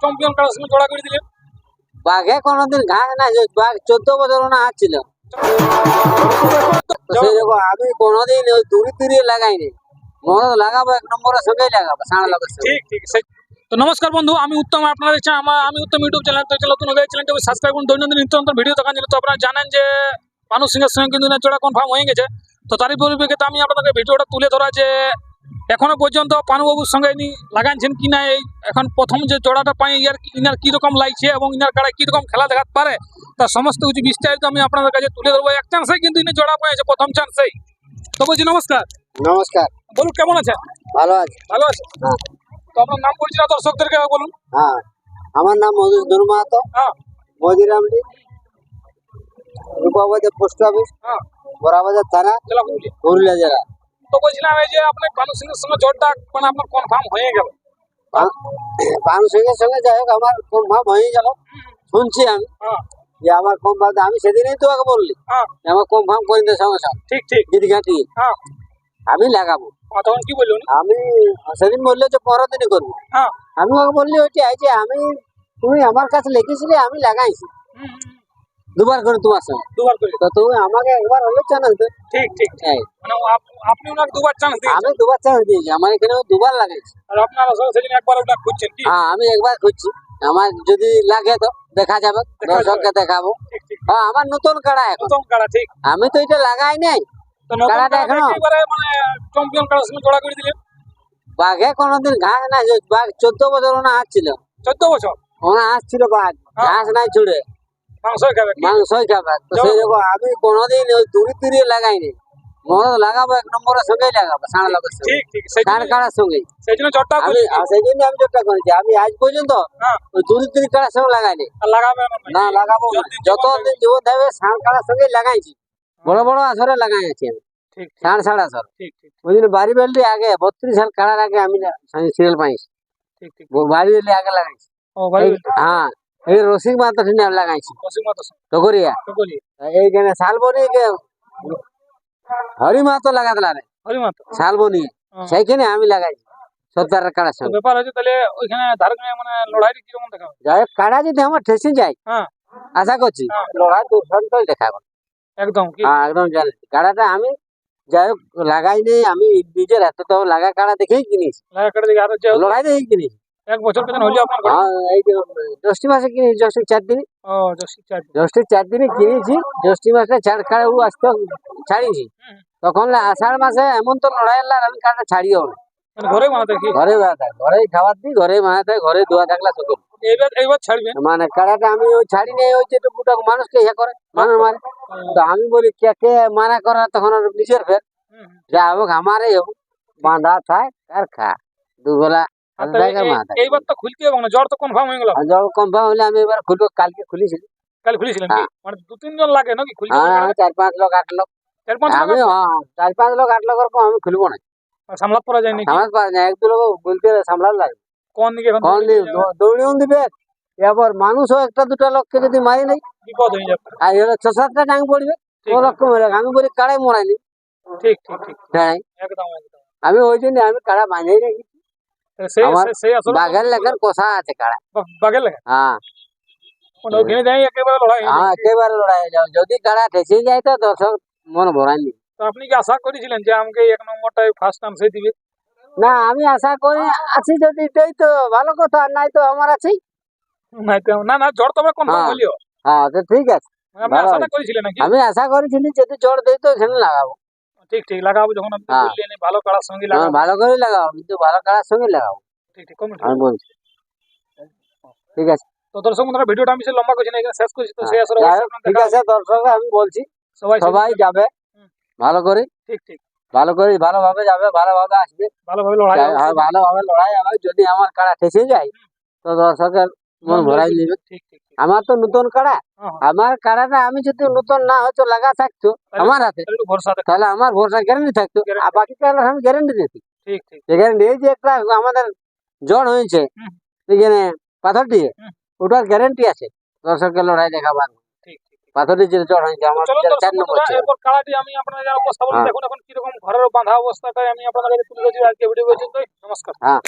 Champion কাড়ার সঙ্গে জোড়া করে দিলেন। বাঘে কোনোদিন ঘাস না বাঘ চোদ্দ বছর না হাত ছিল তো সেই রকম আমি কোনোদিন ওই দূরে দূরে লাগাইনি মনে লাগাবো এক নম্বরের সঙ্গেই লাগাবো সাড়ে লোকের সঙ্গে। ঠিক ঠিক তো নমস্কার বন্ধু আমি উত্তম আপনারা দেখছেন আমার আমি উত্তম ইউটিউব চ্যানেল তো নতুন হলে চ্যানেলটি সাবস্ক্রাইব করুন। দৈনন্দিন নিত্য নতুন ভিডিও দেখান তো আপনারা জানেন যে মানুষ সিংহের সঙ্গে কিন্তু জোড়া কনফার্ম হয়ে গেছে। তো তারই পরিপ্রেক্ষিতে আমি আপনাদেরকে ভিডিওটা তুলে ধরা যে এখনও পর্যন্ত পানুবাবুর সঙ্গে ইনি লাগাইছেন কি না এই এখন প্রথম যে জোড়াটা পাই ইয়ার ইনার কীরকম লাগছে এবং ইনার কাড়ায় কীরকম খেলা দেখাতে পারে তার সমস্ত কিছু বিস্তারিত আমি আপনাদের কাছে তুলে ধরবো। এক চান্সেই কিন্তু ইনি জোড়া পেয়েছে প্রথম চান্সেই। তো বলছি নমস্কার। নমস্কার। বলুন কেমন আছে ভালো আছে। ভালো আছে হ্যাঁ। তো আপনার নাম পরিচয় দর্শকদেরকে বলুন। হ্যাঁ। আমার নাম মধুসূদন মাহাতো। হ্যাঁ। Majiramdi Rupabazar post office. হ্যাঁ। বড়াবাজার থানা। পুরুলিয়া জেলা। তো বলছিলাম এই যে আপনার কানু সিংহের সঙ্গে জোরটা মানে আপনার কনফার্ম হয়ে গেল। পান সিংহের সঙ্গে যাই হোক আমার কনফার্ম হয়ে গেল। শুনছি আমি। হ্যাঁ। যে আমার কনফার্ম আমি সেদিনই তো আগে বললি। হ্যাঁ। আমার কনফার্ম করে দে সঙ্গে সঙ্গে ঠিক ঠিক। ঘাটি হ্যাঁ। আমি লাগাবো। তখন কি বলল? আমি সেদিন বলল যে পনেরো দিনই করব। আমি ওকে বললি ওইটি যে আমি তুমি আমার কাছে লিখেছিলে আমি লাগাইছি। দুবার করে তোমার সঙ্গে দুবার করে। তো তুমি আমাকে একবার হলে চান্স দে। ঠিক ঠিক। এই, মানে আপনি ওনাকে দুবার চান্স দিয়েছেন। আমি দুবার চান্স দিয়েছি। আমার এখানে দুবার লাগাইছি। আর আপনারা সঙ্গে সেদিন একবার ওটা খুঁজছেন কি? হ্যাঁ আমি একবার খুঁজছি। আমার যদি লাগে তো দেখা যাবে। দর্শককে দেখাবো। হ্যাঁ আমার নতুন কাড়া এখন। প্রথম কাড়া ঠিক। আমি তো এটা লাগাই নাই। তো নতুন কাড়াটা এখনো- একেবারে মানে চ্যাম্পিয়ন কাড়ার সঙ্গে জোড়া করে দিলেন? বাঘে কোনোদিন ঘাস না যে বাঘ চোদ্দ বছর না হাত ছিল। চোদ্দ বছর? ওনা হাত ছিল বাঘ। হ্যাঁ। ঘাস নাই ছুড়ে। মাংস খাবে। মাংসই খাবে। তো জল- সেই রকম আমি কোনোদিন ওই দূরে দূরে লাগাইনি। মনে লাগাবো এক নম্বরের সঙ্গেই লাগাবো সাড়ে লোকের সঙ্গে। ঠিক ঠিক। সাড়ে কাড়ার সঙ্গে সেই জন্য করলেন আর সেই জন্য আমি যেটা করেছি। আমি আজ পর্যন্ত ওই দূরে দূরে কাড়ার সঙ্গে লাগাইনি। লাগাবে না লাগাবো যতদিন যত জীবন থাকবে ষাঁড় কাড়ার সঙ্গে লাগাইছি। বড় বড় আসরে লাগাই আছি আমি। ষাঁড় ষাঁড় আসর। ওই জন্য বাড়ি বেলটি আগে বত্রিশ সাল কাড়ার আগে আমি সিরিয়াল পাইছি বাড়ি বেলি আগে লাগাইছি। হ্যাঁ। এই রসিক মাত্র লাগাইছি। মাতো টকরিয়া এইখানে শালবনি হরি মাহাতো লাগাতলা রে হরি মাতো শালবনি হ্যাঁ। সেইখানে আমি লাগাইছি। তো সঙ্গে ব্যাপার হচ্ছে তাহলে ওইখানে ধারগাঁয়ে মানে লড়াইটা কীরকম দেখা যাই হোক কাড়া যদি আমার ঠেসে যায় হ্যাঁ। আশা করছি হ্যাঁ। লড়াই দুর্দান্তই দেখাবো। একদম কি? একদম জানি। কাড়াটা আমি যাই হোক লাগাই নেই আমি নিজের হাতে তো লাগা কাড়া দেখেই কিনিস লাগা দিকে আর লড়াই দেখেই কিনিছি। এক বছর কেন হইল আপনার ঘরে হ্যাঁ এই যে মাসে জ্যৈষ্ঠী চার দিনে ও চার জ্যৈষ্ঠী চার দিনে কিনেছি জ্যৈষ্ঠী মাসে ছাড় কাড়া ও আসতে ছাড়িয়েছি তখন আষাঢ় মাসে এমন তো লড়াই আমি কাড়া ছাড়িও না। মানে ঘরে বানাতে কি ঘরে বানাতে ঘরে খাবার দিই ঘরে বানাতে ঘরে ধোয়া থাকলে এইবার এইবার মানে কাড়াটা আমি ওই ছাড়ি নেই ওই যেটুকুটা মানুষকে ইয়ে করে মানুষ মারে। তো আমি বলি কে কে মানা করে তখন নিজের ফের। যা হোক আমারই হোক বাঁধা থাক আর খা। দুবেলা মাথা এইবার তো খুলতে হবে না জ্বর তো কনফার্ম হয়ে গেল। জল কনফার্ম হলে আমি এবার খুলবো কালকে খুলেছি কাল খুলেছিলেন কি? হ্যাঁ। মানে দু তিনজন লাগে নাকি? খুলতে হ্যাঁ চার পাঁচ লোক আট লোক। চার পাঁচ আমি হ্যাঁ চার পাঁচ লোক আট কম আমি খুলবো না। করা যায় এক দু লোক বলতে লাগবে কোন দিকে এখন কখন দৌড়িও দিবে এবার মানুষও একটা দুটা লোককে যদি মারি নেই বিপদ হয়ে যাবে। আর ছ সাতটা ডাং পড়বে ও লক্ষ্য মেরে আমি বলি কাড়াই মরাইনি ঠিক ঠিক ঠিক। হ্যাঁ। একদম একদম। আমি ওই জন্য আমি কাড়া বাঁধাই রেখেছি। আমার লেখার আছে বাগের হ্যাঁ। মানে ওখানে যাই একেবারে লড়াই হ্যাঁ একেবারে লড়াই যদি কাড়া ঠেসে যায় তো দর্শক মন ভরায়নি তো আপনি কি আশা করেছিলেন যে আমাকে এক নম্বরটাই ফার্স্ট চান্স দিবে? না আমি আশা করি আছি যদি এটাই তো ভালো কথা নাই তো আমার আছেই। নাই তো- না না জ্বর তবে কনফার্ম হ্যাঁ। হলিও হ্যাঁ তো ঠিক আছে। আপনি ভালো করেছিলেন নাকি? আমি আশা করেছিলি যদি জোর দেই তো এখানে লাগাবো। ঠিক ঠিক লাগাবো যখন আপনি হ্যাঁ। বললেন এই ভালো কাড়ার সঙ্গে হ্যাঁ, লাগাবো। ভালো করে লাগাবো কিন্তু ভালো কাড়ার সঙ্গে লাগাবো। ঠিক ঠিক কমিটি আমি বলছি। ঠিক আছে। তো দর্শক বন্ধুরা ভিডিওটা আমি সে লম্বা করছি না এখানে শেষ করছি। তো সেই আসলে যাই হোক, ঠিক আছে দর্শক আমি বলছি। সবাই সবাই যাবে। হুম। ভালো করে। ঠিক ঠিক। ভালো করে ভালোভাবে যাবে ভালোভাবে আসবে। ভালোভাবে লড়াই হবে। হ্যাঁ, ভালোভাবে লড়াই হবে। যদি আমার কাড়া ঠেসে যায় তো দর্শকের মন ভরাই নেবে। ঠিক ঠিক। আমার তো নতুন কাড়া। হ্যাঁ, হ্যাঁ। আমার কাড়াটা আমি যদি নতুন না হয়তো লাগা থাকতো আমার হাতে। তাহলে দেখো। আমার ভরসা গ্যারেন্টি থাকতো। আর বাকি কাড়া আমি গ্যারেন্টি ঠিক গ্যারেন্টি এই যে একটা আমাদের জ্বর হয়েছে। এখানে পাথর দিয়ে ওটার গ্যারেন্টি আছে। দর্শকের লড়াই দেখাবার। ঠিক পাথর যে জ্বর হয়েছে আমার চার নম্বর এরপর কাড়াটি আমি আপনাদের হ্যাঁ। দেখুন এখন ঘরের বাঁধা অবস্থাটাই আমি আপনাদের তুলে ধরেছি। আজকে ভিডিও নমস্কার। হ্যাঁ।